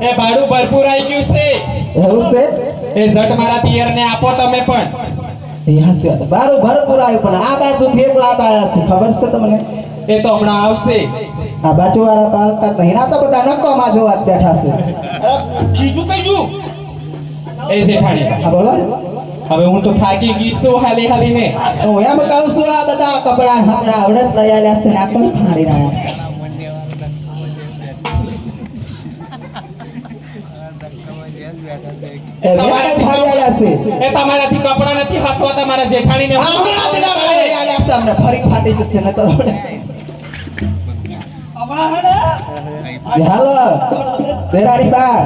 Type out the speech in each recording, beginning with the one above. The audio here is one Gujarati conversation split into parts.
એ ભાડું ભરપૂર આવી ગયું છે. એવું છે? એ ઝટ મારા પિયર ને આપો તમે પણ. વાત. ભરપૂર આવ્યું પણ આ બાજુ થેપલા આવ્યા છે. ખબર છે તમને? એ તો હમણાં આવશે. આ બાજુ વાળા તો હાલતા જ નહીં. એના તો બધા નક્કોમાં જોવા જ બેઠા છે. કીધું જુ એ જેઠાણી. હા બોલો. હવે હું તો થાકી ગઈ છું હાલી હાલીને. હું એમ કહું છું આ બધા કપડા હમણાં આવડત લઈ આવ્યા છે ને આ પણ ફાડી રહ્યા છે? એ વેણે ફાડી છે. એ તમારાથી કપડા નથી હસવા તમારા જેઠાણીને આ હમણાં જ ના ફાડી આવ્યા છે. અમને ફરી ફાટી જશે ને તો હાલો બેરાડી બા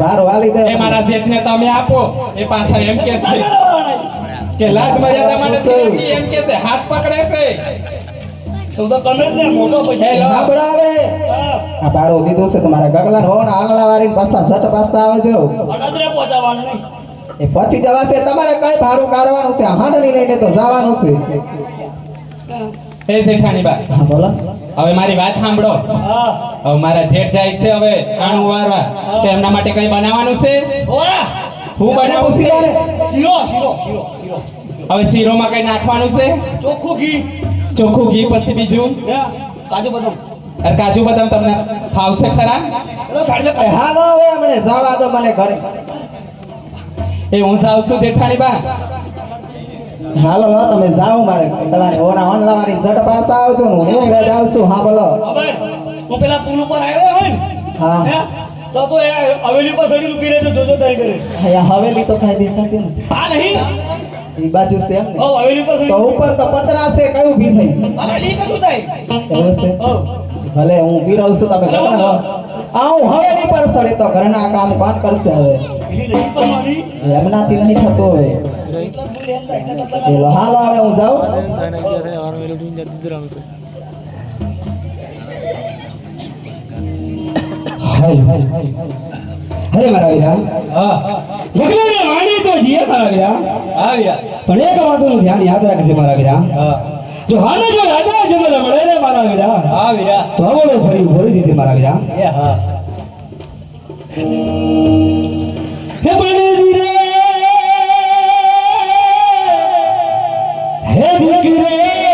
બાર વાલી દે. એ મારા જેઠને તમે આપો. એ પાછા એમ કે છે કે લાજ મર્યાદા માટે એમ કે છે. હાથ પકડે છે. તો તો તમે જ ને મોટો પૈસા એ લો. હા બરાબર. આ બાળો દીધો છે તમારા ગગલા હો ને આગલા વાળી પાછા ઝટ પાછા અડદરે પહોંચાડવાનું નહીં. એ પછી જવાશે. તમારે કઈ ભાડું કાઢવાનું છે? હાંડણી લઈને તો જવાનું છે. એ બા હા બોલો. હવે મારી વાત સાંભળો. હવે મારા જેઠ જાય છે હવે આણું વારવા. તો એમના માટે કઈ બનાવવાનું છે? હું બનાવું છે? શીરો શીરો. હવે શીરોમાં કઈ નાખવાનું છે? ચોખ્ખું ઘી. ચોખ્ખું ઘી પછી બીજું? કાજુ બદામ. અરે કાજુ બદામ તમને ફાવશે ખરા? હાલો હવે મને જવા દો મને ઘરે. એ હું જાઉં છું જેઠાણી બા. હાલો લો તમે જાઓ મારે. પેલા ઓના ઓન વાળી ઝટ પાસ આવજો ને હું નીકળે જાઉં છું. હા બોલો. હવે હું પેલા પુલ ઉપર આવ્યો હોય ને હા. હે તો તો એ હવેલી પર સડી ઊભી રહેજો જોજો કરે અહીંયા હવેલી તો કઈ દેખાતી નથી. આ નહીં. એ બાજુ છે એમ ઓ ને હવેલી પર તો ઉપર તો પતરા છે કયું ઊભી થઈ અરે કશું થાય? એવું છે. ભલે હું ઊભી રહું છું તમે આવું હવે હવેલી પર સડે તો ઘરના કામ કોણ કરશે હવે. એમનાથી નહીં થતો કરતા પેલો હાલો હવે હું જાઉં. અરે મારા વીરા હા. લગ્નને વાણી. તો મારા વીરા હા વીરા પણ એક વાતનું ધ્યાન યાદ રાખજે મારા વીરા. જો હાને જો રાજા જમલ મળે ને મારા વીરા. હા વીરા. તો આવડો ફરી ભરી દીધી મારા વીરા. એ હા. હે બનેજી રે હે દીકરે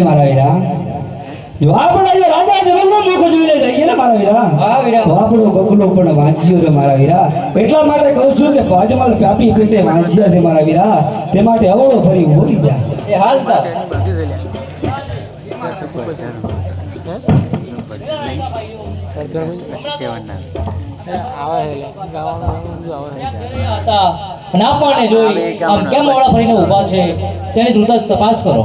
હું મારા વીરા. જો આપણા જે રાજા જમલનો મુખ જોઈને જઈએ ને મારા વીરા. હા વીરા. તો આપણો ગગલો પણ વાંચ્યો રે મારા વીરા. એટલા માટે કહું છું કે પાજમાલ પ્યાપી પેટે વાંચ્યા છે મારા વીરા. તે માટે અવળો ફરી બોલી જા. એ હાલતા આપણને જોઈ. કેમ ઓળા ફરીને ઊભા છે? તેની દ્રુત તપાસ કરો.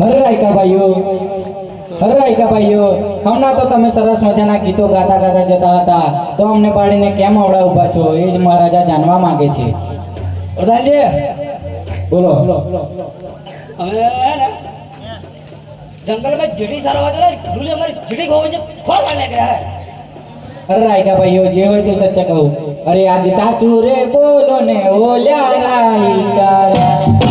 હરે રાયકા ભાઈઓ હરે રાયકા ભાઈઓ હમણાં તો તમે સરસ મજાના ગીતો ગાતા ગાતા જતા હતા. તો અમને પાડીને કેમ અવડા ઊભા છો? એ જ મહારાજા જાણવા માંગે છે. પ્રધાનજી બોલો. હવે જંગલમાં જીટી સારવા કરે ઢૂલે અમારી જીટી ખોવા છે ખોરવા લાગ રાયકા ભાઈઓ જે હોય તે સચ્ચા કહું. અરે આજ સાચું રે બોલો ને ઓલ્યા રાહી એ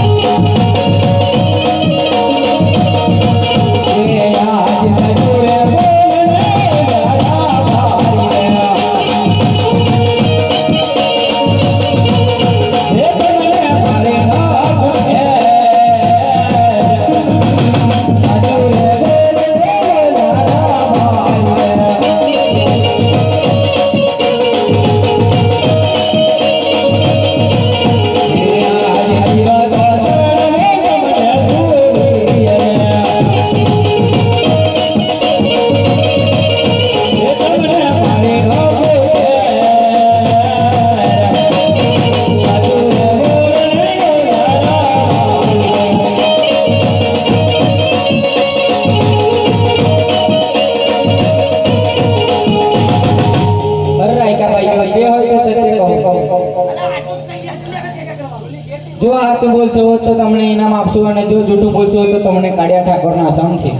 જો આ સાચું બોલશો તો તમને ઇનામ આપશું અને જો જૂઠું બોલશો તો તમને કાળિયા ઠાકોરના સમ છે.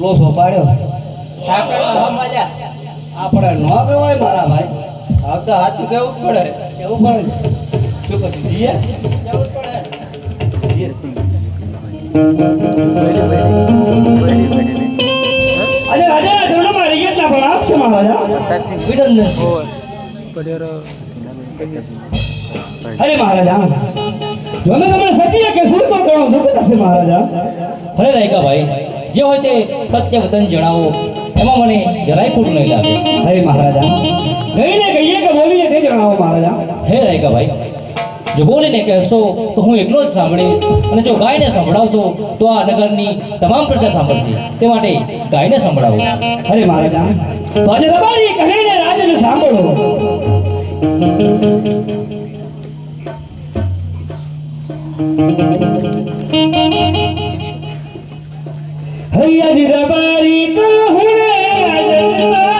લો સોપાડ્યો આપણે ન કહેવાય મારા ભાઈ. હવે તો હાથું કેવું પડે. કેવું પડે. શું કરી દઈએ રાજા પડે આજે રાજાના ધર્મમાં પણ આપ છે મહારાજા અરે મહારાજા જો અમે તમને સત્ય કે શું તો ઘણું દુઃખ થશે મહારાજા? અરે રાયકા ભાઈ જે હોય તે સત્ય વતન જણાવો. એમાં મને જરાય ખોટું નહીં લાગે. અરે મહારાજા કહીને કહીએ કે બોલીએ તે જણાવો મહારાજા. હે રાયકા ભાઈ જો બોલીને કહેશો તો હું એકલો જ સાંભળીશ અને જો ગાયને સંભળાવશો તો આ નગરની તમામ પ્રજા સાંભળશે. તે માટે ગાયને સંભળાવો. અરે મહારાજા તો આજે રબારી કહીને રાજને સાંભળો. હૈયાજી દબારી કહું રાજને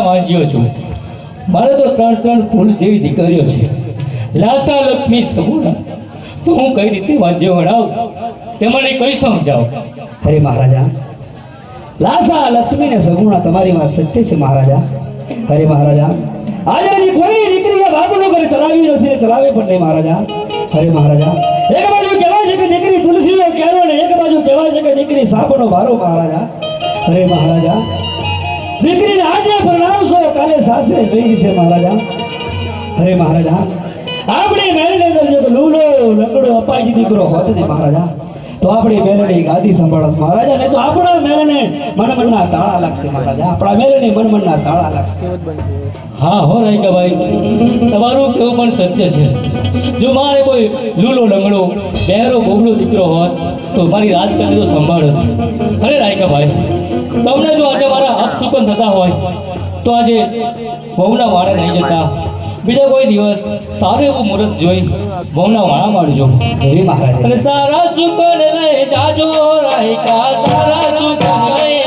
હું વાંજ્યો છું. મારે તો ત્રણ ત્રણ ફૂલ જેવી દીકરીઓ છે. લાચા લક્ષ્મી સગુણા. તો હું કઈ રીતે વાંજ્યો ગણાવ તે મને કઈ સમજાવ? અરે મહારાજા લાસા લક્ષ્મી ને સગુણા તમારી વાત સત્ય છે મહારાજા. અરે મહારાજા, આજે કોઈની દીકરી આ ચલાવી નથી ચલાવે પણ નહીં મહારાજા. અરે મહારાજા, એક બાજુ કહેવાય છે કે દીકરી તુલસીનો કેરો ને એક બાજુ કહેવાય છે કે દીકરી સાપનો ભારો મહારાજા. અરે મહારાજા દીકરીને આજે પ્રણામશો કાલે સાસરે જોઈ છે મહારાજા. અરે મહારાજા આપણી અંદર જો લૂલો લંગડો અપાજી દીકરો હોત ને મહારાજા તો આપણી મેરણી ગાદી સંભાળત મહારાજા ને તો આપણા મેરણે મનમનના તાળા લાગશે મહારાજા. આપણા મેરણી મનમનના તાળા લાગશે. હા હો રાયકાભાઈ તમારું કેવું પણ સત્ય છે. જો મારે કોઈ લૂલો લંગડો બહેરો બોબડો દીકરો હોત તો મારી રાજકારણી તો સંભાળત અરે રાયકાભાઈ તમને જો આજે મારા અપસુકન થતા હોય તો આજે વહુના વાળે નહીં જતા. બીજા કોઈ દિવસ સારું એવું મુહૂર્ત જોઈ વહુના વાળા મારજો જેવી મહારાજા. અને સારા સુકન લઈ જાજો રાયકા સારા સુકન